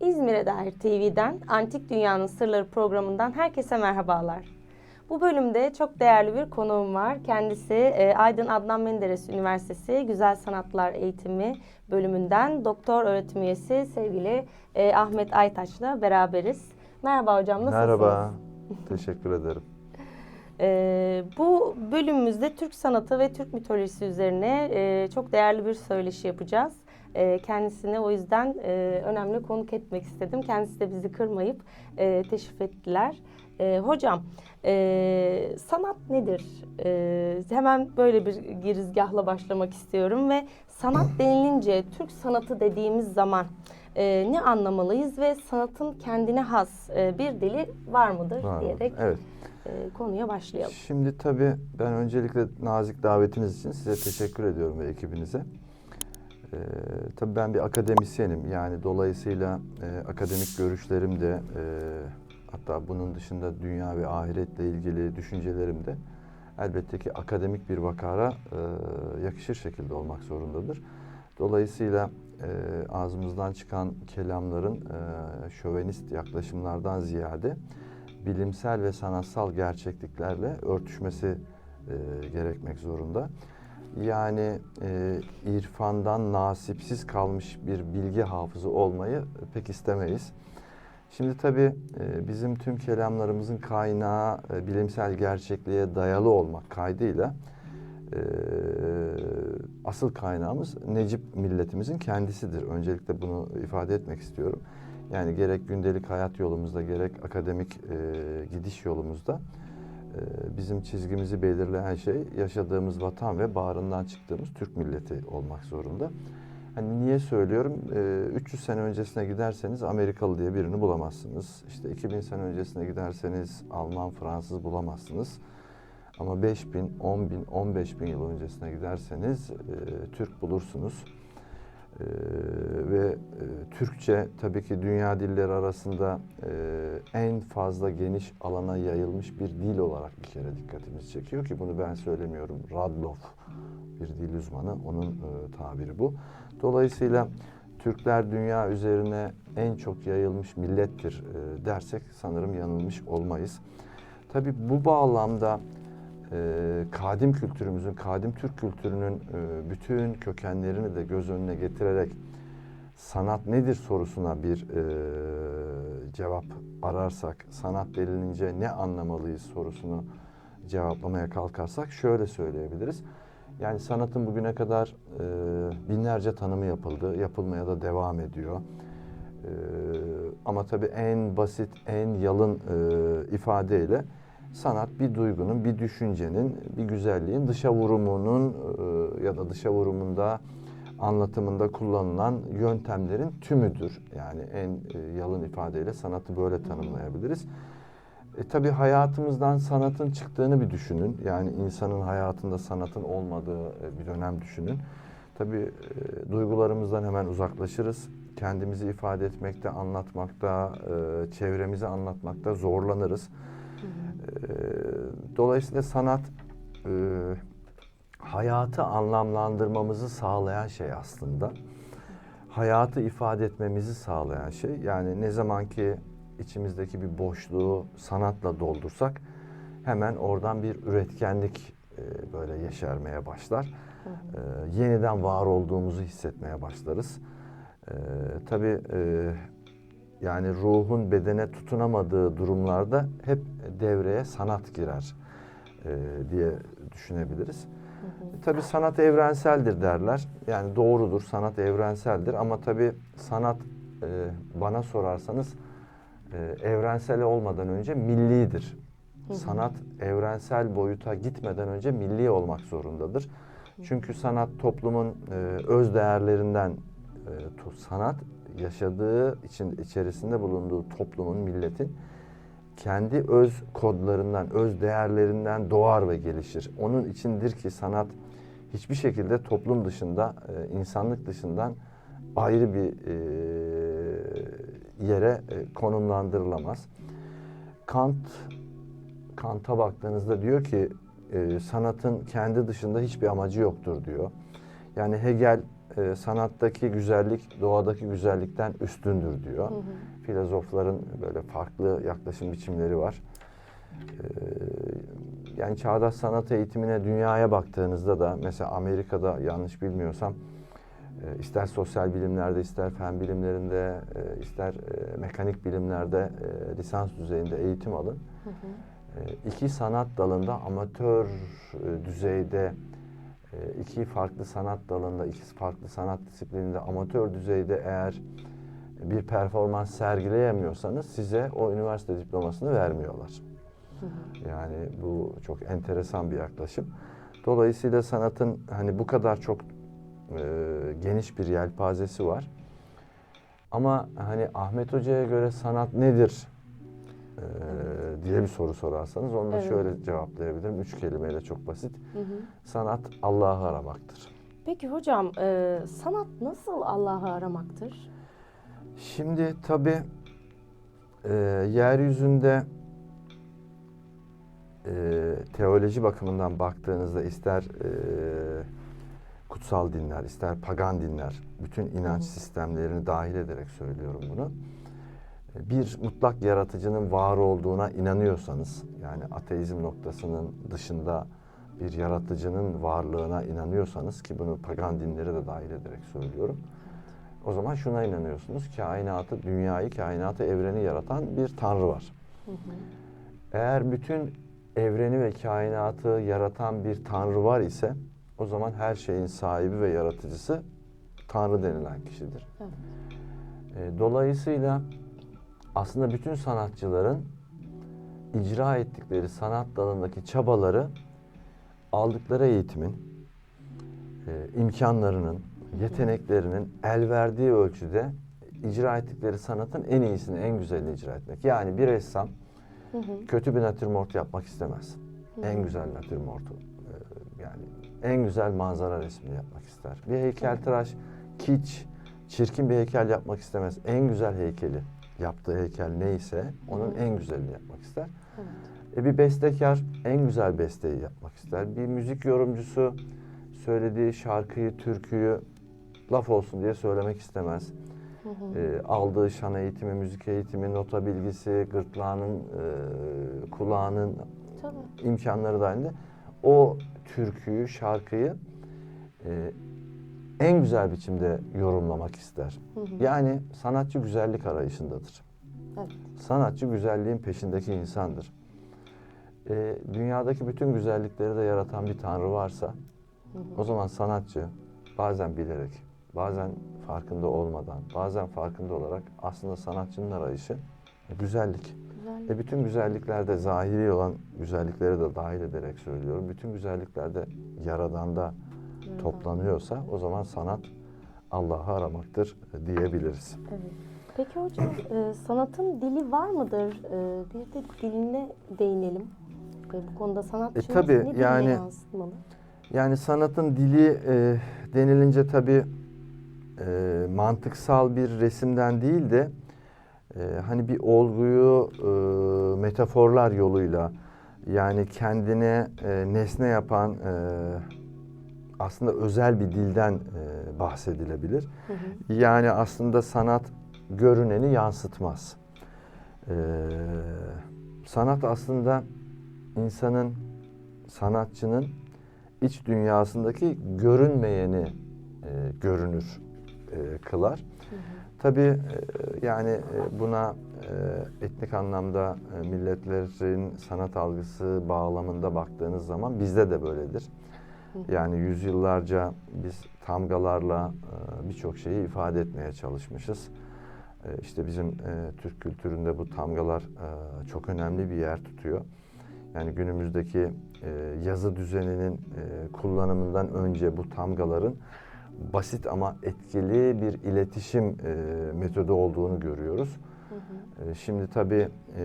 İzmir'e dair TV'den Antik Dünyanın Sırları programından herkese merhabalar. Bu bölümde çok değerli bir konuğum var. Kendisi e, Aydın Adnan Menderes Üniversitesi Güzel Sanatlar Eğitimi bölümünden doktor öğretim üyesi sevgili e, Ahmet Aytaç'la beraberiz. Merhaba hocam nasılsınız? Merhaba. Teşekkür ederim. Ee, bu bölümümüzde Türk sanatı ve Türk mitolojisi üzerine e, çok değerli bir söyleşi yapacağız. E, kendisini o yüzden e, önemli konuk etmek istedim. Kendisi de bizi kırmayıp e, teşrif ettiler. E, hocam, e, sanat nedir? E, hemen böyle bir girizgahla başlamak istiyorum ve sanat denilince Türk sanatı dediğimiz zaman e, ne anlamalıyız ve sanatın kendine has e, bir dili var mıdır Var diyerek Evet. e, konuya başlayalım. Şimdi tabii ben öncelikle nazik davetiniz için size teşekkür ediyorum ve ekibinize. Ee, tabii ben bir akademisyenim. Yani dolayısıyla e, akademik görüşlerim de e, hatta bunun dışında dünya ve ahiretle ilgili düşüncelerim de elbette ki akademik bir vakara e, yakışır şekilde olmak zorundadır. Dolayısıyla e, ağzımızdan çıkan kelamların e, şövenist yaklaşımlardan ziyade bilimsel ve sanatsal gerçekliklerle örtüşmesi e, gerekmek zorunda. Yani e, irfandan nasipsiz kalmış bir bilgi hafızı olmayı pek istemeyiz. Şimdi tabii e, bizim tüm kelamlarımızın kaynağı e, bilimsel gerçekliğe dayalı olmak kaydıyla e, asıl kaynağımız Necip milletimizin kendisidir. Öncelikle bunu ifade etmek istiyorum. Yani gerek gündelik hayat yolumuzda gerek akademik e, gidiş yolumuzda bizim çizgimizi belirleyen şey yaşadığımız vatan ve bağrından çıktığımız Türk milleti olmak zorunda. Hani niye söylüyorum? E, 300 sene öncesine giderseniz Amerikalı diye birini bulamazsınız. İşte 2000 sene öncesine giderseniz Alman, Fransız bulamazsınız. Ama 5000, 10 bin, 15 bin yıl öncesine giderseniz e, Türk bulursunuz. Ee, ve e, Türkçe tabii ki dünya dilleri arasında e, en fazla geniş alana yayılmış bir dil olarak bir kere dikkatimizi çekiyor ki bunu ben söylemiyorum. Radloff bir dil uzmanı, onun e, tabiri bu. Dolayısıyla Türkler dünya üzerine en çok yayılmış millettir e, dersek sanırım yanılmış olmayız. Tabii bu bağlamda e, kadim kültürümüzün, kadim Türk kültürünün e, bütün kökenlerini de göz önüne getirerek sanat nedir sorusuna bir e, cevap ararsak, sanat denilince ne anlamalıyız sorusunu cevaplamaya kalkarsak şöyle söyleyebiliriz. Yani sanatın bugüne kadar e, binlerce tanımı yapıldı, yapılmaya da devam ediyor. E, ama tabii en basit, en yalın e, ifadeyle sanat bir duygunun, bir düşüncenin, bir güzelliğin dışa vurumunun e, ya da dışa vurumunda anlatımında kullanılan yöntemlerin tümüdür. Yani en e, yalın ifadeyle sanatı böyle tanımlayabiliriz. E, tabii hayatımızdan sanatın çıktığını bir düşünün. Yani insanın hayatında sanatın olmadığı e, bir dönem düşünün. Tabii e, duygularımızdan hemen uzaklaşırız. Kendimizi ifade etmekte, anlatmakta, e, çevremizi anlatmakta zorlanırız. Ee, Dolayısıyla sanat e, hayatı anlamlandırmamızı sağlayan şey aslında. Hayatı ifade etmemizi sağlayan şey. Yani ne zaman ki içimizdeki bir boşluğu sanatla doldursak hemen oradan bir üretkenlik e, böyle yeşermeye başlar. E, yeniden var olduğumuzu hissetmeye başlarız. E, tabii e, yani ruhun bedene tutunamadığı durumlarda hep devreye sanat girer e, diye düşünebiliriz. E, tabii sanat evrenseldir derler. Yani doğrudur, sanat evrenseldir ama tabii sanat e, bana sorarsanız e, evrensel olmadan önce millidir. Sanat evrensel boyuta gitmeden önce milli olmak zorundadır. Çünkü sanat toplumun e, öz değerlerinden e, sanat yaşadığı için içerisinde bulunduğu toplumun, milletin kendi öz kodlarından, öz değerlerinden doğar ve gelişir. Onun içindir ki sanat hiçbir şekilde toplum dışında, e, insanlık dışından ayrı bir e, yere e, konumlandırılamaz. Kant Kant'a baktığınızda diyor ki sanatın kendi dışında hiçbir amacı yoktur diyor. Yani Hegel e, sanattaki güzellik doğadaki güzellikten üstündür diyor. Hı hı. Filozofların böyle farklı yaklaşım biçimleri var. Ee, yani çağdaş sanat eğitimine dünyaya baktığınızda da mesela Amerika'da yanlış bilmiyorsam e, ister sosyal bilimlerde ister fen bilimlerinde e, ister e, mekanik bilimlerde e, lisans düzeyinde eğitim alın. Hı hı. E, iki sanat dalında amatör e, düzeyde e, iki farklı sanat dalında iki farklı sanat disiplininde amatör düzeyde eğer bir performans sergileyemiyorsanız size o üniversite diplomasını vermiyorlar. Hı hı. Yani bu çok enteresan bir yaklaşım. Dolayısıyla sanatın hani bu kadar çok e, geniş bir yelpazesi var. Ama hani Ahmet Hoca'ya göre sanat nedir e, diye bir soru sorarsanız onu da Evet. şöyle cevaplayabilirim. Üç kelimeyle çok basit. Hı hı. Sanat Allah'ı aramaktır. Peki hocam e, sanat nasıl Allah'ı aramaktır? Şimdi tabii e, yeryüzünde e, teoloji bakımından baktığınızda ister e, kutsal dinler, ister pagan dinler, bütün inanç Hı hı. sistemlerini dahil ederek söylüyorum bunu. Bir mutlak yaratıcının var olduğuna inanıyorsanız, yani ateizm noktasının dışında bir yaratıcının varlığına inanıyorsanız ki bunu pagan dinleri de dahil ederek söylüyorum. O zaman şuna inanıyorsunuz. Kainatı, dünyayı, kainatı, evreni yaratan bir tanrı var. Hı hı. Eğer bütün evreni ve kainatı yaratan bir tanrı var ise o zaman her şeyin sahibi ve yaratıcısı tanrı denilen kişidir. Evet. E, Dolayısıyla aslında bütün sanatçıların icra ettikleri sanat dalındaki çabaları aldıkları eğitimin, e, imkanlarının, yeteneklerinin el verdiği ölçüde icra ettikleri sanatın en iyisini, en güzelini icra etmek. Yani bir ressam Hı hı. kötü bir natürmort yapmak istemez. Hı En güzel natürmortu e, yani en güzel manzara resmini yapmak ister. Bir heykeltıraş kiç, çirkin bir heykel yapmak istemez. En güzel heykeli yaptığı heykel neyse onun en güzelini yapmak ister. Evet. E bir bestekar en güzel besteyi yapmak ister. Bir müzik yorumcusu söylediği şarkıyı, türküyü laf olsun diye söylemek istemez. Hı hı. E, aldığı şan eğitimi, müzik eğitimi, nota bilgisi, gırtlağının, e, kulağının Tabii. imkanları dahilinde o türküyü, şarkıyı e, en güzel biçimde yorumlamak ister. Hı hı. Yani sanatçı güzellik arayışındadır. Evet. Sanatçı güzelliğin peşindeki insandır. E, dünyadaki bütün güzellikleri de yaratan bir tanrı varsa Hı hı. o zaman sanatçı bazen bilerek, bazen farkında olmadan, bazen farkında olarak aslında sanatçının arayışı güzellik. Güzel. E bütün güzelliklerde zahiri olan güzellikleri de dahil ederek söylüyorum. Bütün güzelliklerde yaradanda Yaradan. Toplanıyorsa o zaman sanat Allah'ı aramaktır diyebiliriz. Evet. Peki hocam e, sanatın dili var mıdır? E, bir de diline değinelim. E, bu konuda sanatçı E, tabii, ne yani- yansıtmalı? Yani sanatın dili e, denilince tabii e, mantıksal bir resimden değil de e, hani bir olguyu e, metaforlar yoluyla yani kendine e, nesne yapan e, aslında özel bir dilden e, bahsedilebilir. Hı hı. Yani aslında sanat görüneni yansıtmaz. Ee, sanat aslında insanın, sanatçının iç dünyasındaki görünmeyeni e, görünür e, kılar. Hı hı. Tabii e, yani e, buna e, etnik anlamda e, milletlerin sanat algısı bağlamında baktığınız zaman bizde de böyledir. Yani yüzyıllarca biz tamgalarla e, birçok şeyi ifade etmeye çalışmışız. E, İşte bizim e, Türk kültüründe bu tamgalar çok önemli bir yer tutuyor. Yani günümüzdeki yazı düzeninin kullanımından önce bu tamgaların basit ama etkili bir iletişim metodu olduğunu görüyoruz. Hı hı. E, Şimdi tabii e,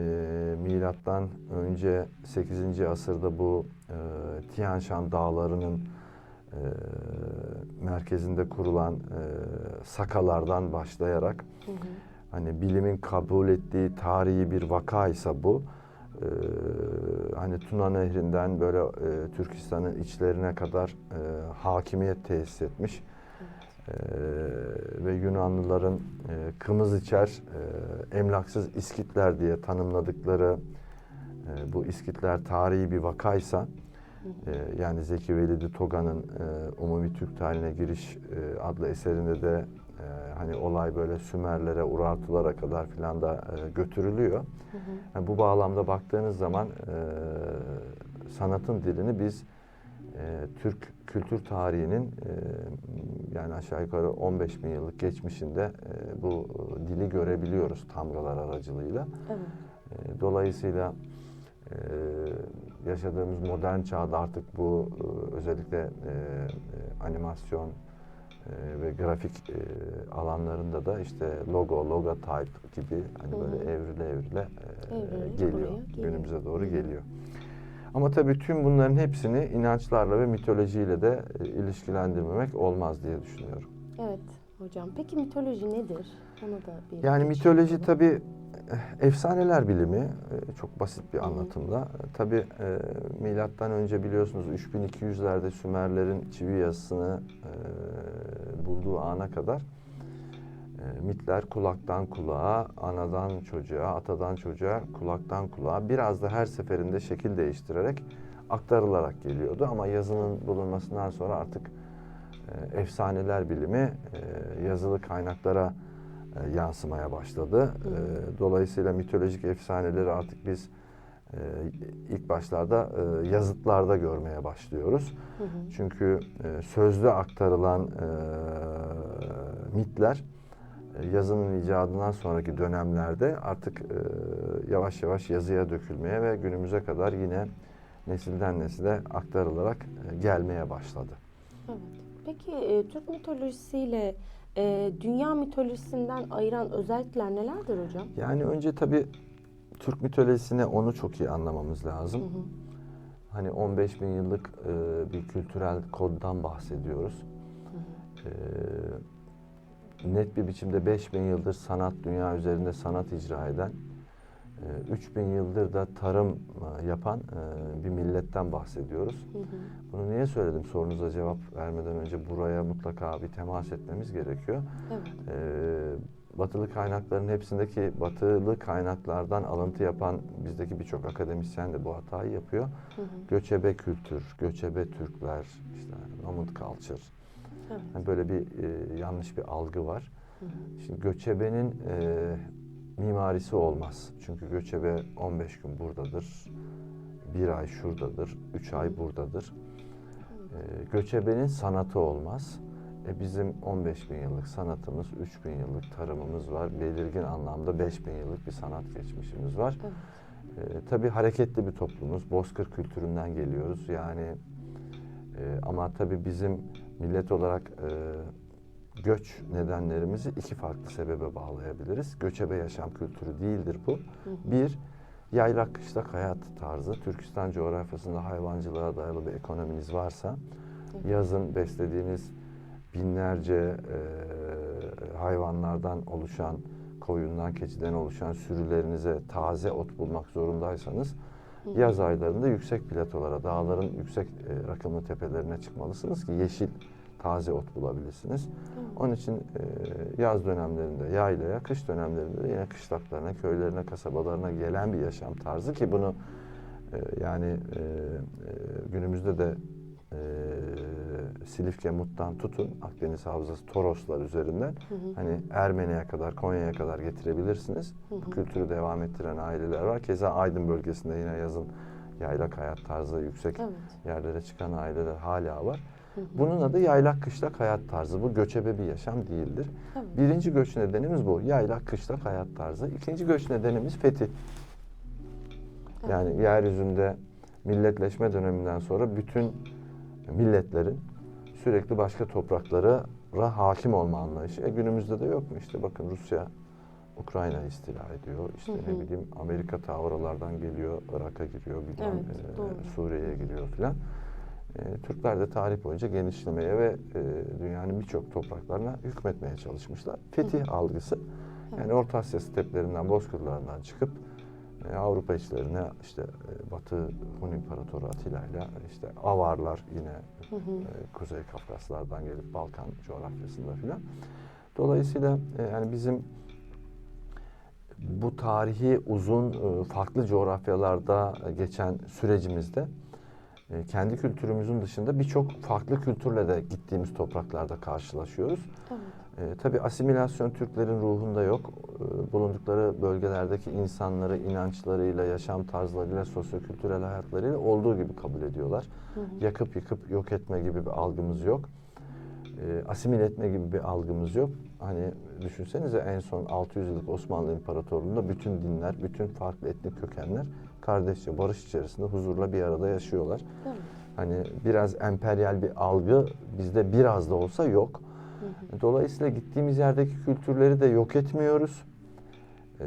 milattan önce 8. asırda bu e, Tian Shan dağlarının e, merkezinde kurulan e, sakalardan başlayarak Hı hı. hani bilimin kabul ettiği tarihi bir vakaysa bu e, hani Tuna Nehri'nden böyle e, Türkistan'ın içlerine kadar e, hakimiyet tesis etmiş. E, ve Yunanlıların e, kımız içer, e, emlaksız iskitler diye tanımladıkları e, bu iskitler tarihi bir vakaysa e, yani Zeki Velidi Toga'nın e, Umumi Türk Tarihine Giriş e, adlı eserinde de e, hani olay böyle Sümerlere, Urartulara kadar filan da e, götürülüyor. Yani bu bağlamda baktığınız zaman e, sanatın dilini biz Türk kültür tarihinin e, yani aşağı yukarı 15 bin yıllık geçmişinde e, bu e, dili görebiliyoruz tamgalar aracılığıyla. Evet. E, Dolayısıyla e, yaşadığımız modern çağda artık bu e, özellikle e, e, animasyon e, ve grafik e, alanlarında da işte logo, logotype gibi hani böyle evrile evrile e, Evrilerek geliyor. buraya geliyor. Günümüze doğru geliyor. Ama tabii tüm bunların hepsini inançlarla ve mitolojiyle de e, ilişkilendirmemek olmaz diye düşünüyorum. Evet hocam. Peki mitoloji nedir? Onu da bir Yani mitoloji tabii eh, efsaneler bilimi e, çok basit bir anlatımda. E, Tabii e, milattan önce biliyorsunuz 3200'lerde Sümerlerin çivi yazısını e, bulduğu ana kadar e, mitler kulaktan kulağa, anadan çocuğa, atadan çocuğa, kulaktan kulağa biraz da her seferinde şekil değiştirerek aktarılarak geliyordu. Ama yazının bulunmasından sonra artık e, efsaneler bilimi e, yazılı kaynaklara e, yansımaya başladı. E, Dolayısıyla mitolojik efsaneleri artık biz e, ilk başlarda e, yazıtlarda görmeye başlıyoruz. Hı hı. Çünkü e, sözlü aktarılan e, mitler yazının icadından sonraki dönemlerde artık e, yavaş yavaş yazıya dökülmeye ve günümüze kadar yine nesilden nesile aktarılarak e, gelmeye başladı. Evet. Peki e, Türk mitolojisiyle e, dünya mitolojisinden ayıran özellikler nelerdir hocam? Yani önce tabii Türk mitolojisine onu çok iyi anlamamız lazım. Hı hı. Hani 15 bin yıllık e, bir kültürel koddan bahsediyoruz. Hı hı. E, net bir biçimde 5 bin yıldır sanat, dünya üzerinde sanat icra eden, e, 3 bin yıldır da tarım e, yapan e, bir milletten bahsediyoruz. Hı hı. Bunu niye söyledim sorunuza cevap vermeden önce buraya mutlaka bir temas etmemiz gerekiyor. Evet. Ee, batılı kaynakların hepsindeki batılı kaynaklardan alıntı yapan bizdeki birçok akademisyen de bu hatayı yapıyor. Hı hı. Göçebe kültür, göçebe Türkler, işte nomad culture. Evet. Yani böyle bir e, yanlış bir algı var. Hı hı. Şimdi göçebenin e, mimarisi olmaz. Çünkü göçebe 15 gün buradadır, bir ay şuradadır, üç ay buradadır. E, göçebenin sanatı olmaz. E bizim 15 bin yıllık sanatımız, 3 bin yıllık tarımımız var. Belirgin anlamda 5 bin yıllık bir sanat geçmişimiz var. Evet. E, tabii hareketli bir toplumuz. Bozkır kültüründen geliyoruz. Yani e, ama tabii bizim millet olarak e, göç nedenlerimizi iki farklı sebebe bağlayabiliriz. Göçebe yaşam kültürü değildir bu. Bir, yaylak kışlak hayat tarzı. Türkistan coğrafyasında hayvancılığa dayalı bir ekonominiz varsa, yazın beslediğiniz binlerce e, hayvanlardan oluşan, koyundan, keçiden oluşan sürülerinize taze ot bulmak zorundaysanız. Yaz aylarında yüksek platolara, dağların yüksek e, rakımlı tepelerine çıkmalısınız ki yeşil taze ot bulabilirsiniz. Onun için e, yaz dönemlerinde yaylaya, kış dönemlerinde de yine kışlaklarına, köylerine, kasabalarına gelen bir yaşam tarzı ki bunu e, yani e, e, günümüzde de e, Silifke, Mut'tan tutun Akdeniz Havzası, Toroslar üzerinden Hı hı. hani Ermeni'ye kadar, Konya'ya kadar getirebilirsiniz. Hı hı. Bu kültürü devam ettiren aileler var. Keza Aydın bölgesinde yine yazın yaylak hayat tarzı yüksek Evet. yerlere çıkan aileler hala var. Hı hı. Bunun adı yaylak kışlak hayat tarzı. Bu göçebe bir yaşam değildir. Evet. Birinci göç nedenimiz bu. Yaylak kışlak hayat tarzı. İkinci göç nedenimiz fetih. Yani yeryüzünde milletleşme döneminden sonra bütün milletlerin sürekli başka topraklara hakim olma anlayışı. E günümüzde de yok mu? İşte bakın Rusya Ukrayna istila ediyor. İşte Hı ne hı. bileyim Amerika ta oralardan geliyor, Irak'a giriyor, bilmem Evet, e. Suriye'ye giriyor filan. E, Türkler de tarih boyunca genişlemeye ve e, dünyanın birçok topraklarına hükmetmeye çalışmışlar. Fetih algısı. Yani Orta Asya steplerinden, bozkırlarından çıkıp Avrupa içlerine işte e, Batı Hun İmparatoru Atilla ile işte Avarlar yine Hı hı. e, Kuzey Kafkaslardan gelip Balkan coğrafyasında filan. Dolayısıyla e, yani bizim bu tarihi uzun e, farklı coğrafyalarda geçen sürecimizde e, kendi kültürümüzün dışında birçok farklı kültürle de gittiğimiz topraklarda karşılaşıyoruz. Evet. E, tabii asimilasyon Türklerin ruhunda yok. E, bulundukları bölgelerdeki insanları inançlarıyla, yaşam tarzlarıyla, sosyokültürel hayatlarıyla olduğu gibi kabul ediyorlar. Hı hı. Yakıp yıkıp yok etme gibi bir algımız yok. E, asimile etme gibi bir algımız yok. Hani düşünsenize en son 600 yıllık Osmanlı İmparatorluğu'nda bütün dinler, bütün farklı etnik kökenler kardeşçe, barış içerisinde huzurla bir arada yaşıyorlar. Değil mi? Hani biraz emperyal bir algı bizde biraz da olsa yok. Hı hı. Dolayısıyla gittiğimiz yerdeki kültürleri de yok etmiyoruz. Ee,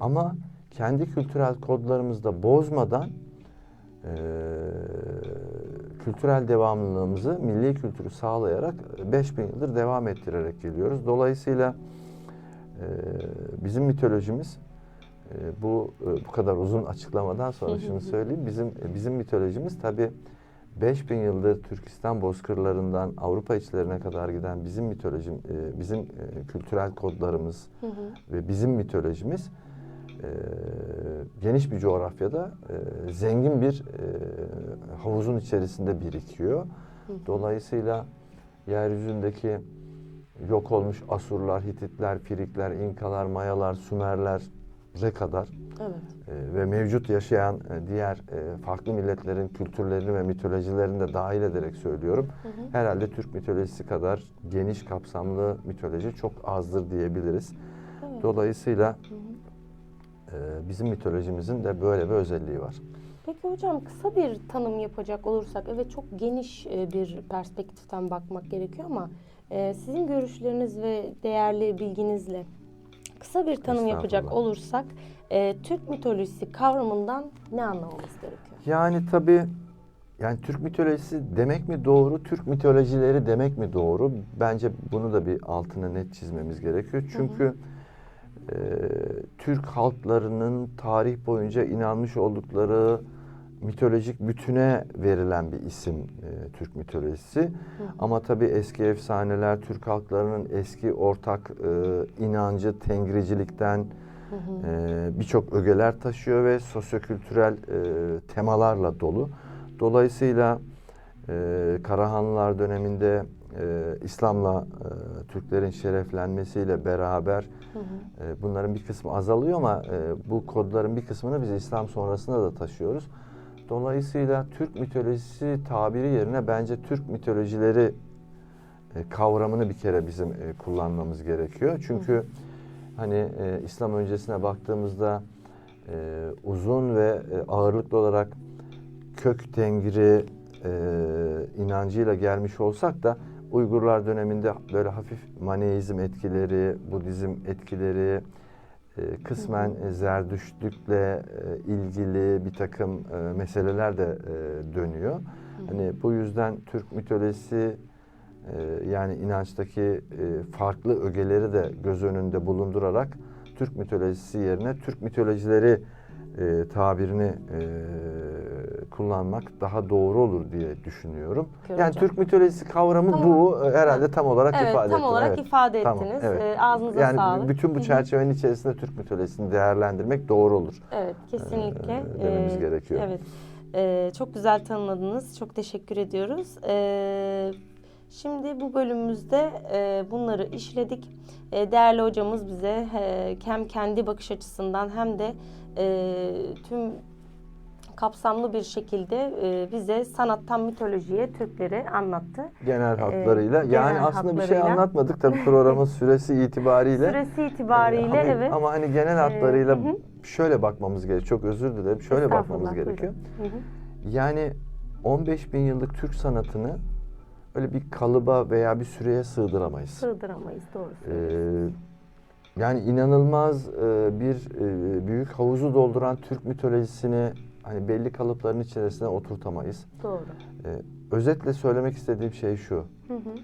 ama kendi kültürel kodlarımızı da bozmadan ee, kültürel devamlılığımızı, milli kültürü sağlayarak 5000 yıldır devam ettirerek geliyoruz. Dolayısıyla ee, bizim mitolojimiz e, bu e, bu kadar uzun açıklamadan sonra şunu söyleyeyim. Bizim e, bizim mitolojimiz tabii 5000 yıldır Türkistan bozkırlarından Avrupa içlerine kadar giden bizim mitolojim, e, bizim e, kültürel kodlarımız Hı hı. ve bizim mitolojimiz e, geniş bir coğrafyada e, zengin bir e, havuzun içerisinde birikiyor. Dolayısıyla yeryüzündeki yok olmuş Asurlar, Hititler, Firikler, İnkalar, Mayalar, Sümerler'e kadar Evet. e, ve mevcut yaşayan e, diğer e, farklı milletlerin kültürlerini ve mitolojilerini de dahil ederek söylüyorum. Hı hı. Herhalde Türk mitolojisi kadar geniş kapsamlı mitoloji çok azdır diyebiliriz. Evet. Dolayısıyla Hı hı. E, bizim mitolojimizin de böyle bir özelliği var. Peki hocam kısa bir tanım yapacak olursak evet çok geniş e, bir perspektiften bakmak gerekiyor ama e, sizin görüşleriniz ve değerli bilginizle kısa bir tanım yapacak olursak e, Türk mitolojisi kavramından ne anlamamız gerekiyor? Yani tabii yani Türk mitolojisi demek mi doğru, Türk mitolojileri demek mi doğru? Bence bunu da bir altına net çizmemiz gerekiyor. Çünkü e, Türk halklarının tarih boyunca inanmış oldukları mitolojik bütüne verilen bir isim e, Türk mitolojisi. Ama tabii eski efsaneler Türk halklarının eski ortak e, inancı tengricilikten e, birçok ögeler taşıyor ve sosyokültürel e, temalarla dolu. Dolayısıyla e, Karahanlılar döneminde e, İslam'la e, Türklerin şereflenmesiyle beraber Hı hı. e, bunların bir kısmı azalıyor ama e, bu kodların bir kısmını biz İslam sonrasında da taşıyoruz. Dolayısıyla Türk mitolojisi tabiri yerine bence Türk mitolojileri e, kavramını bir kere bizim e, kullanmamız gerekiyor. Çünkü hani e, İslam öncesine baktığımızda e, uzun ve e, ağırlıklı olarak kök tengri e, inancıyla gelmiş olsak da Uygurlar döneminde böyle hafif Maneizm etkileri, Budizm etkileri, e, kısmen e, Zerdüştlükle e, ilgili bir takım meseleler de dönüyor. Hani bu yüzden Türk mitolojisi yani inançtaki farklı ögeleri de göz önünde bulundurarak Türk mitolojisi yerine Türk mitolojileri e, tabirini e, kullanmak daha doğru olur diye düşünüyorum. Peki yani. Türk mitolojisi kavramı Tamam. bu e, herhalde tam olarak Evet ifade tam ettim. olarak Evet. ifade Tamam, ettiniz. evet. E, ağzınıza Yani sağlık. bütün bu çerçevenin içerisinde Türk mitolojisini değerlendirmek doğru olur. Evet kesinlikle. Ee, dememiz Ee, gerekiyor. Evet. Ee, çok güzel tanımladınız. Çok teşekkür ediyoruz. Ee, şimdi bu bölümümüzde e, bunları işledik. E, değerli hocamız bize e, hem kendi bakış açısından hem de e, tüm kapsamlı bir şekilde e, bize sanattan mitolojiye Türkleri anlattı. Genel hatlarıyla. Ee, yani genel aslında bir şey hatlarıyla. anlatmadık tabii programın süresi itibariyle. Süresi itibariyle Ee, ama, evet. Ama hani genel hatlarıyla hı hı. şöyle bakmamız gerekiyor. Çok özür dilerim. Şöyle bakmamız gerekiyor. buyurun. Hı hı. Yani 15 bin yıllık Türk sanatını öyle bir kalıba veya bir süreye sığdıramayız. Sığdıramayız doğru söylüyorsunuz. Ee, yani inanılmaz e, bir e, büyük havuzu dolduran Türk mitolojisini hani belli kalıpların içerisine oturtamayız. Doğru. Ee, özetle söylemek istediğim şey şu. Hı hı.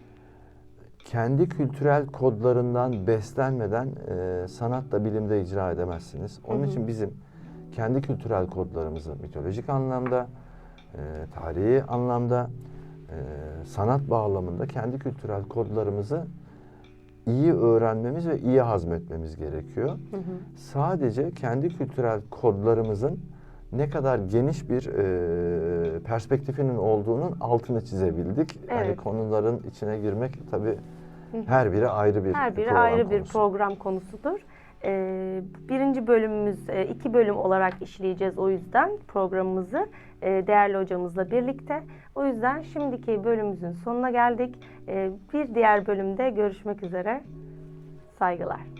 kendi kültürel kodlarından beslenmeden e, sanatla bilimde icra edemezsiniz. Onun Hı hı. için bizim kendi kültürel kodlarımızı mitolojik anlamda, e, tarihi anlamda, e, sanat bağlamında kendi kültürel kodlarımızı iyi öğrenmemiz ve iyi hazmetmemiz gerekiyor. Hı hı. Sadece kendi kültürel kodlarımızın ne kadar geniş bir e, perspektifinin olduğunun altını çizebildik. Yani Evet. konuların içine girmek tabii her biri ayrı bir Her biri program ayrı bir konusu. program konusudur. Ee, birinci bölümümüz iki bölüm olarak işleyeceğiz o yüzden programımızı değerli hocamızla birlikte. O yüzden şimdiki bölümümüzün sonuna geldik. E, bir diğer bölümde görüşmek üzere. Saygılar.